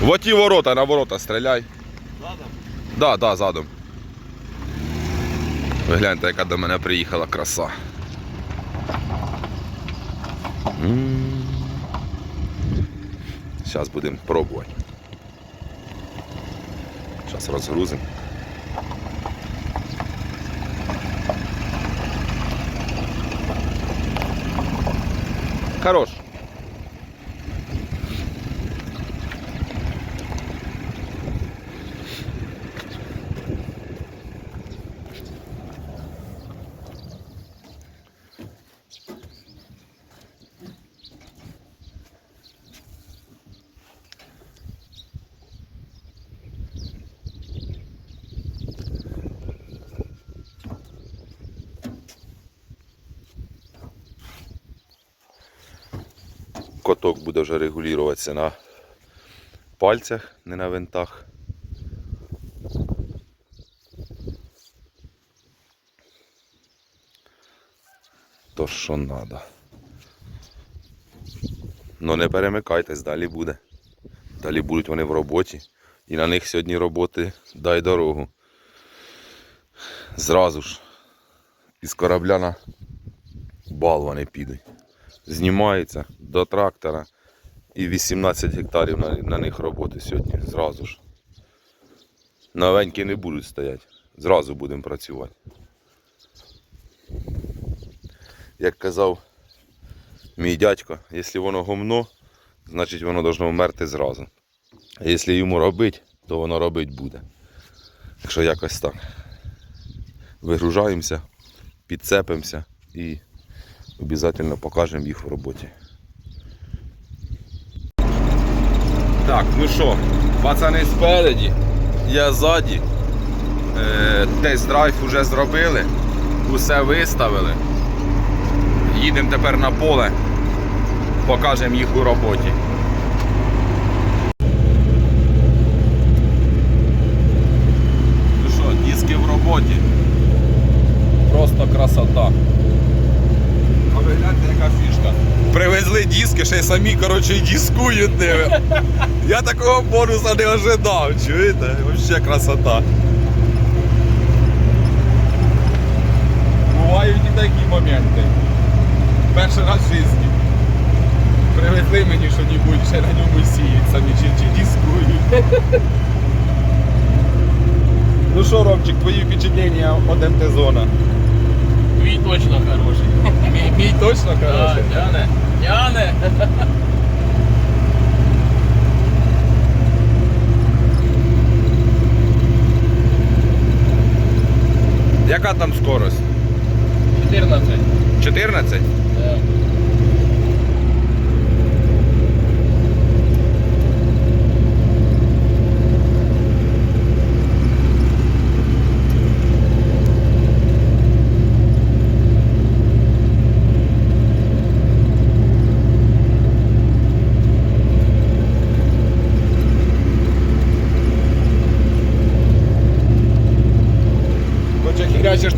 В оті ворота, на ворота стріляй. Задом? Да, да, задом. Ви гляньте, яка до мене приїхала краса. Зараз будемо пробувати. Зараз розгрузимо. Хорош. Коток буде вже регулюватися на пальцях, не на винтах. То що треба. Ну не перемикайтесь, далі буде. Далі будуть вони в роботі. І на них сьогодні роботи дай дорогу. Зразу ж із корабля на бал вони підуть знімається до трактора і 18 гектарів на, на них роботи сьогодні. Зразу ж. Новенькі не будуть стояти. Зразу будемо працювати. Як казав мій дядько, якщо воно гомно, значить воно должно вмерти зразу. А якщо йому робити, то воно робити буде. Якщо якось так. Вигружаємося, підцепимося і Обязательно покажемо їх в роботі. Так, ну що, пацани спереді, я ззаді. Е, Тест-драйв вже зробили, усе виставили. Їдемо тепер на поле, покажемо їх у роботі. Ну що, диски в роботі. Просто красота. А ви гляньте, яка фішка. Привезли диски, ще й самі, коротше, і дискують ними. Я такого бонуса не ожидав, чуєте? Вообще красота. Бувають і такі моменти. Перший раз в житті. Привезли мені що-небудь, ще на ньому сіють самі чи, чи дискують. Ну що, Ромчик, твої впечатлення от МТ-зона? Твій точно хороший. Мій, мій точно Да, хороший? тяне. Тяне. Яка там скорость? 14. 14?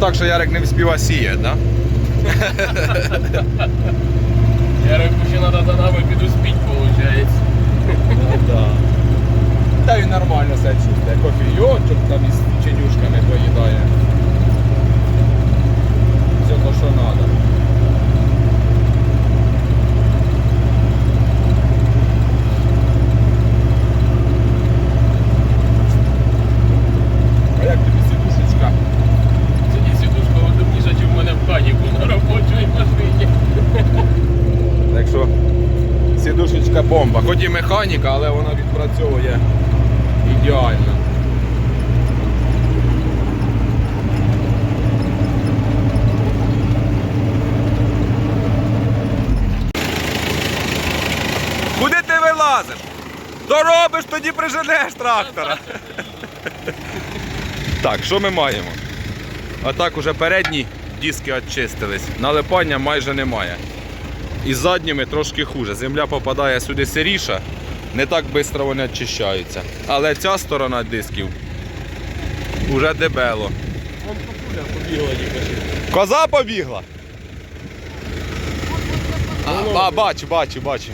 Так, що Ярик не вспіва сіяти, да? Я рахую, ще треба за нами підуспіть, виходить. да. Та він нормально себе чувствує. Кофійочок там із чинюшками поїдає. Все то, що треба. А як тобі сідушечка? Сиді сідушка удобніша, ніж в мене в ханіку на робочій машині. Так що сідушечка бомба. Хоч і механіка, але вона відпрацьовує ідеально. Куди ти вилазиш? Доробиш, тоді приженеш трактора. Так, що ми маємо? А так уже передні диски очистились. Налипання майже немає. І задніми трошки хуже. Земля попадає сюди сиріша, не так швидко вони очищаються. Але ця сторона дисків уже дебело. Вон купуля побігла тільки. Коза побігла. А, ба- бачу, бачу, бачу.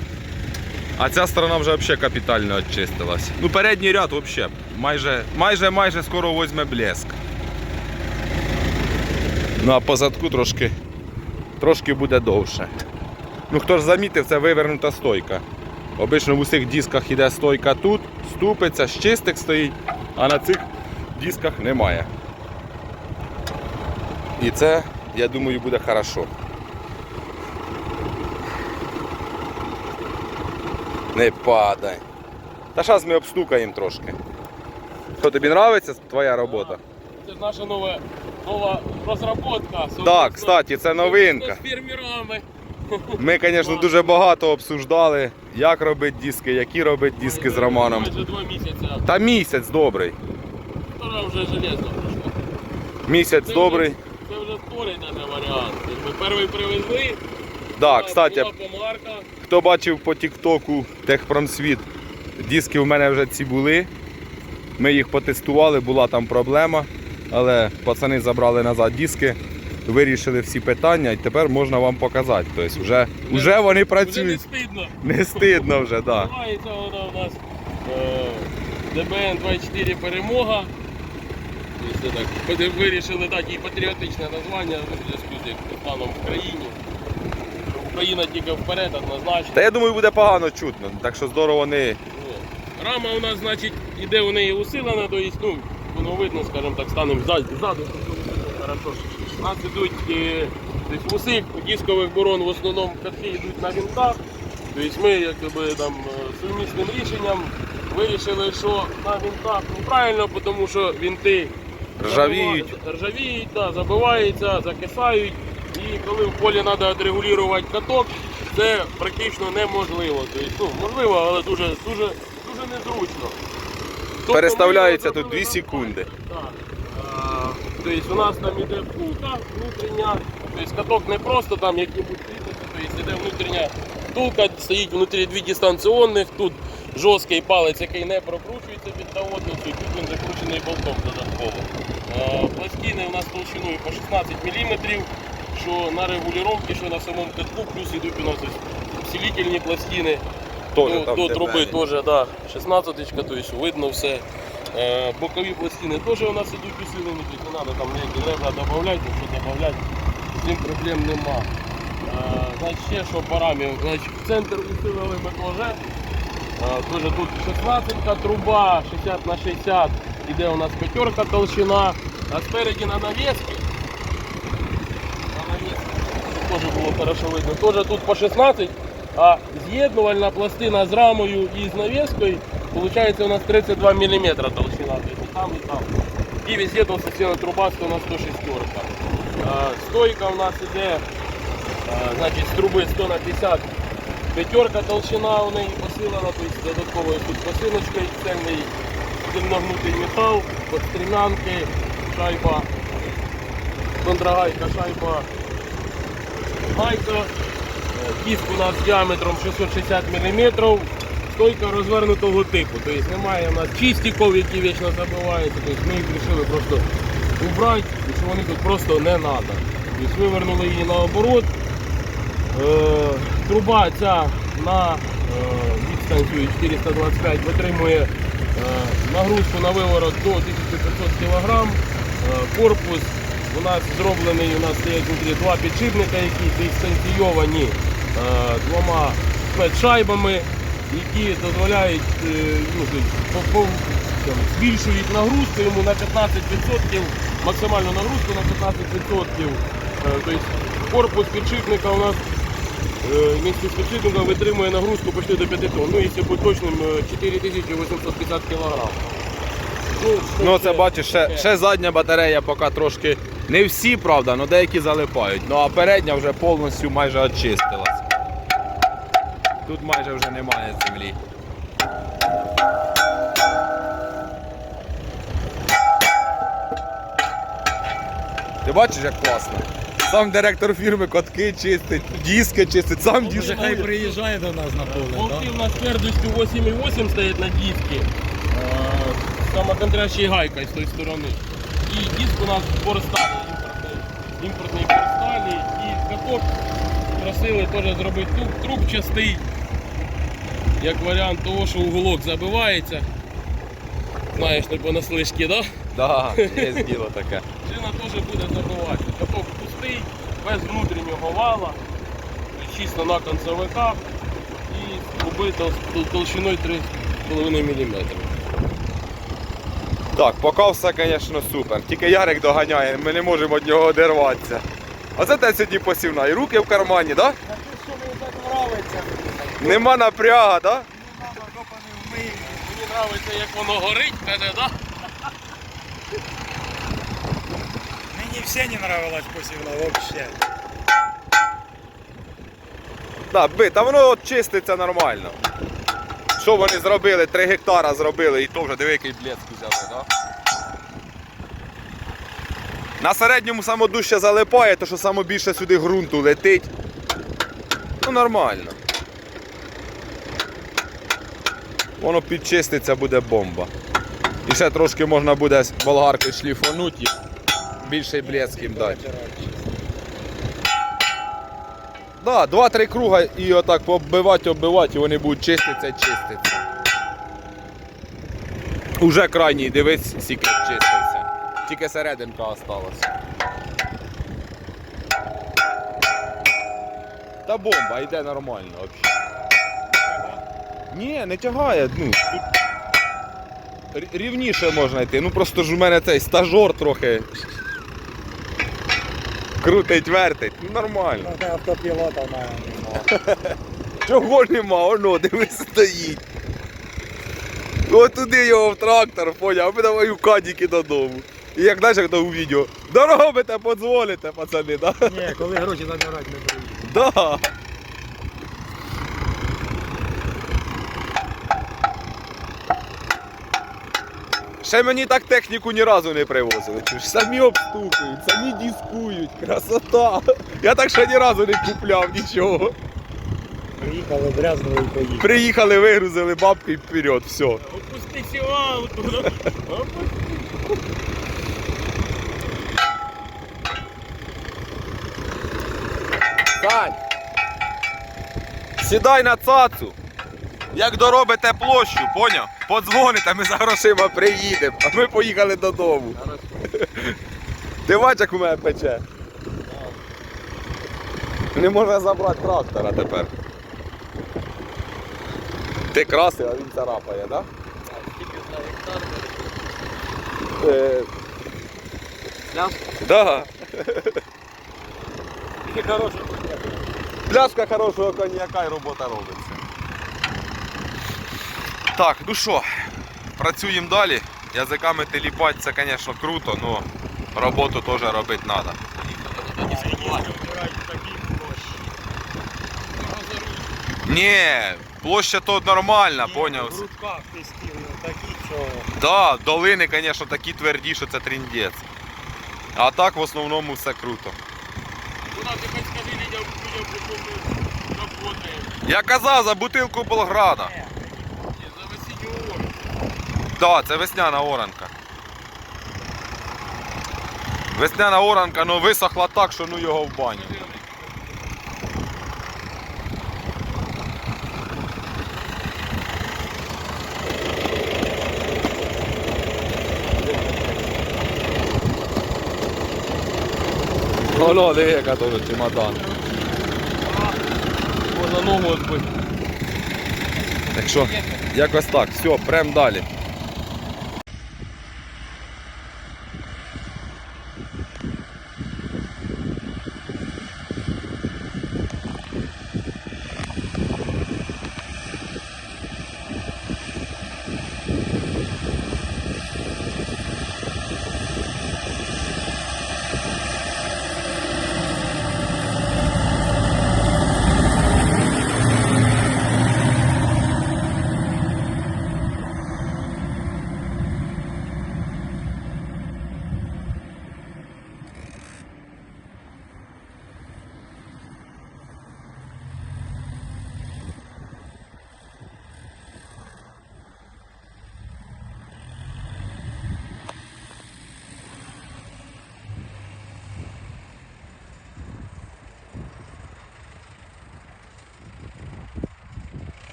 А ця сторона вже взагалі капітально очистилась. Ну, передній ряд взагалі майже, майже, майже скоро возьме блеск. Ну а по задку трошки, трошки буде довше. Ну хто ж замітив, це вивернута стойка. Обично в усіх дисках йде стойка тут, ступиться, щистик стоїть, а на цих дисках немає. І це, я думаю, буде хорошо. Не падай. Та зараз ми обстукаємо трошки. Що тобі подобається твоя робота? Це ж наша нова, нова розробка. Так, кстати, це новинка. З фермерами. Ми, звісно, дуже багато обсуждали, як робити диски, які робити диски з Романом. Майже два місяці. Та місяць добрий. Вчора вже железно пройшло. Місяць добрий. Це вже вторий навіть варіант. Ми перший привезли. Так, кстати, хто бачив по Тіктоку Техпромсвіт, диски в мене вже ці були. Ми їх потестували, була там проблема. Але пацани забрали назад диски, вирішили всі питання і тепер можна вам показати. Тобто вже, вже вони Вже не працюють. стидно. Не стидно вже, так. Да. Називається вона у нас е, ДБН 24 перемога. Тобто, так, вони вирішили дати їй патріотичне названня в зв'язку з станом в країні. Україна тільки вперед однозначно. Та я думаю, буде погано чутно, так що здорово не. Рама у нас, значить, іде у неї усилена, то есть, ну, воно видно, скажімо так, станемо ззаду, ззаду хорошо. У нас ідуть е, в усіх дискових борон в основному катки йдуть на вінтах. Тобто ми якби, там, е, сумісним рішенням вирішили, що на вінтах неправильно, тому що вінти Ржавіють. ржавіють, да, забиваються, закисають. І коли в полі треба відрегулювати каток, це практично неможливо. Тобто, ну, можливо, але дуже, дуже, дуже незручно. Тобто Переставляється тут 2 секунди. так. Тобто у нас там іде втулка внутрішня, тобто каток не просто там як-небудь тобто іде внутрішня втулка, стоїть внутрі дві дистанціонних, тут жорсткий палець, який не прокручується під наводницю, і тут він закручений болтом додатково. А, Пластини у нас толщиною по 16 мм, що на регулювання, що на самому катку, плюс йдуть у нас усилительні пластини. Тоже Ну, там до труби теж, да, 16 то есть видно все. Е, бокові пластини теж у нас ідуть усилені, не треба там ніякі ребра додавати, що додавати, з цим проблем нема. Е, значить, ще що по рамі, значить, в центр усилили ми теж. Е, тут 16 труба, 60 на 60, іде у нас п'ятерка толщина, а спереді на навіски. На навіски, теж було хорошо видно. Теж тут по 16, а з'єднувальна пластина з рамою і з навіскою, виходить у нас 32 мм толщина, тобто і там і там. І везде толстостенна труба 100 на 106. А, Стойка у нас іде, значить, з труби 100 на 50. П'ятерка толщина у неї посилена, тобто додатковою тут посилочка цельний сильногнутий метал, подстрімянки, шайба, контрагайка, шайба, гайка. Е, Диск у нас діаметром 660 мм, стойка розвернутого типу. Тобто немає у нас чистиків, які вічно забиваються. Тобто ми їх вирішили просто убрати, що вони тут просто не треба. Тобто вивернули її наоборот. Е, Труба ця на е, відстанцію 425 витримує е, нагрузку на виворот до 1500 кг. Корпус у нас зроблений, у нас стоять внутрі два підшипника, які дистанційовані двома спецшайбами, які дозволяють е, ну, збільшують нагрузку йому на 15%, максимальну нагрузку на 15%. Е, Тобто корпус підшипника у нас Е, Місце спочатку витримує нагрузку почти до 5 тонн. Ну, якщо бути точним, е, 4850 кг. Ну це бачиш, ще, ще задня батарея поки трошки. Не всі, правда, але деякі залипають. Ну а передня вже повністю майже очистилась. Тут майже вже немає землі. Ти бачиш, як класно? Сам директор фірми котки чистить, диски чистить, сам Може, дискує. хай приїжджає до нас на поле, Болти у нас твердостю 8,8 стоять на дискі. Самоконтрящей гайкою з тої сторони. І диск у нас борсталі, імпортний, імпортний борсталі. І каток просили теж зробити труб, трубчастий. Як варіант того, що уголок забивається. Знаєш, не понаслишки, да? Да, є діло таке. Шина теж буде забиватися. Каток пустий, без внутрішнього вала, чисто на концевиках і убито з толщиною 3,5 мм. Так, поки все, звісно, супер. Тільки Ярик доганяє, ми не можемо від нього одірватися. Оце те сьогодні посівна. І руки в кармані, так? Да? А ти що мені так нравиться? Нема напряга, так? Не мама копаний вмиє. Мені подобається, як воно горить, каже, да? Мені все не нравилось посівна вообще. Да, би, та воно от чиститься нормально. Що вони зробили? 3 гектара зробили і то вже диви, який блеск взяли, да? На середньому самодужче залипає, то що саме більше сюди ґрунту летить. Ну нормально. Воно підчиститься, буде бомба. І ще трошки можна буде болгаркою шліфанути їх. Більший блеск їм дати. Да, два-три круга і отак пооббивати, оббивати, і вони будуть чиститися, чиститися. Уже крайній, дивись, скільки чистився. Тільки серединка осталась. Та бомба, йде нормально взагалі. Ні, не тягає, ну, тут рівніше можна йти. Ну просто ж у мене цей стажор трохи крутить, вертить. Ну нормально. Ну, автопілота має. Чого нема, воно дивись стоїть. От туди його в трактор, поняв, а ми давай у кадіки додому. І як знаєш, як то у відео. Доробите, подзвоните, пацани, да? Ні, коли гроші забирати не приїду. Да. Ще мені так техніку ні разу не привозили. Чуєш, Самі обстукують, самі дискують, красота. Я так ще ні разу не купляв нічого. Приїхали, брязнули і поїхали. Приїхали, вигрузили бабки і вперед, все. Опусти сівалку? Сань! Сідай на цацу. Як доробите площу, поняв? Подзвоните, ми за грошима приїдемо, а ми поїхали додому. Ти бачиш, як у мене пече? Не можна забрати трактора тепер. Ти красив, а він царапає, так? Да? Е, да. Пляшка хорошого коньяка і робота робиться. Так, ну що, працюємо далі. Язиками теліпати це, звісно, круто, але роботу теж робити треба. Ні, площа тут нормальна, поняв. В руках такі, що... Да, долини, звісно, такі тверді, що це тріндець. А так в основному все круто. Работає? Я казав за бутилку Болграда. Ні, за весінню ору. Так, це весняна оранка. Весняна оранка, ну висохла так, що ну його в баню. Воно, диви, яка теж чемодан. Можна ногу відбити. Так що, якось так, все, прям далі.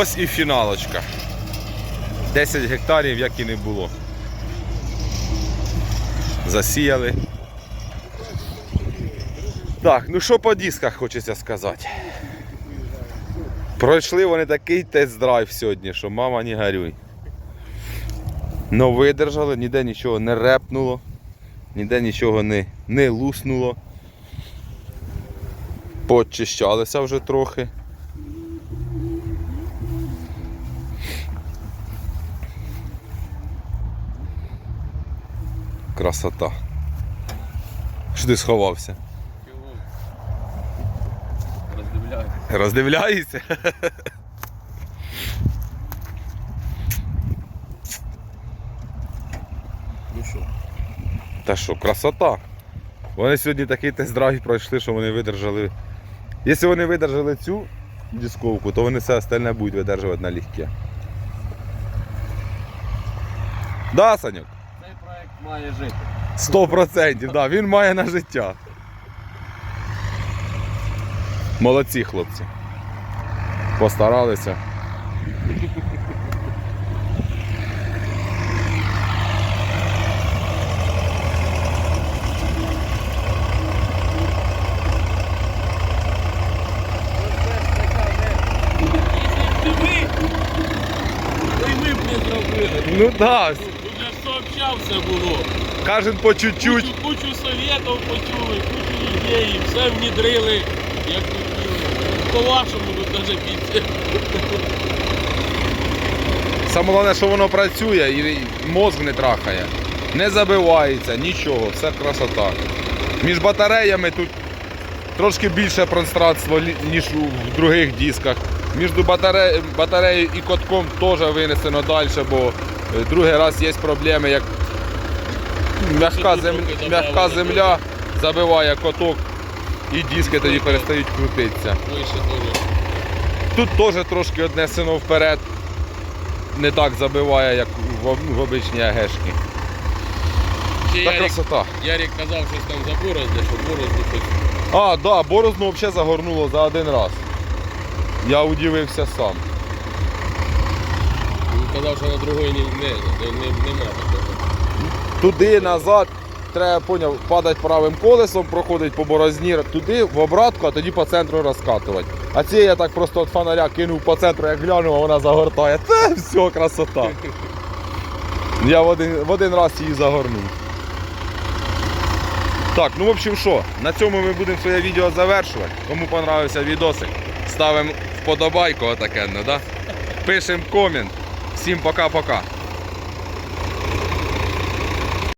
Ось і фіналочка. 10 гектарів, як і не було. Засіяли. Так, ну що по дисках хочеться сказати. Пройшли вони такий тест-драйв сьогодні, що мама не горюй. Ну видержали, ніде нічого не репнуло, ніде нічого не, не луснуло. Почищалися вже трохи. Красота. Що ти сховався? Роздивляю. Роздивляєшся? Ну що? Та що, красота. Вони сьогодні такий тест-драйв пройшли, що вони видержали. Якщо вони видержали цю дисковку, то вони все остальне будуть видержувати налегке. Да, Санюк? Проект має жити. Сто процентів, да, він має на життя. Молодці хлопці. Постаралися. Б не ви, то й ми б не зробили. Ну так, Тут же сообща все було. Кожен по чуть-чуть. Кучу, кучу совєтів почули, кучу ідей, все внідрили, як хотіли. По-вашому тут навіть піти. Саме головне, що воно працює і мозг не трахає. Не забивається, нічого, все красота. Між батареями тут трошки більше пространство, ніж у в других дисках. Між батаре... батареєю і котком теж винесено далі, бо е, другий раз є проблеми, як м'яка, тут зем... м'яка земля забиває коток і диски тоді перестають крутитися. Тут теж трошки однесено вперед. Не так забиває, як в, в обичній агешки. Та Ярик, красота. Ярик казав, щось там за борозди, що борозду хоч. А, да, борозну взагалі загорнуло за один раз. Я удивився сам. Він казав, що на другої ні, не, не, не, нема такого. Туди, назад, треба поняв, падати правим колесом, проходить по борозні, туди, в обратку, а тоді по центру розкатувати. А ці я так просто від фонаря кинув по центру, як глянув, а вона загортає. Та все, красота. Я в один, в один раз її загорнув. Так, ну в общем що, на цьому ми будемо своє відео завершувати. Кому понравився відосик, ставимо вподобайку отаке, ну, да? пишемо комент. Всім пока-пока.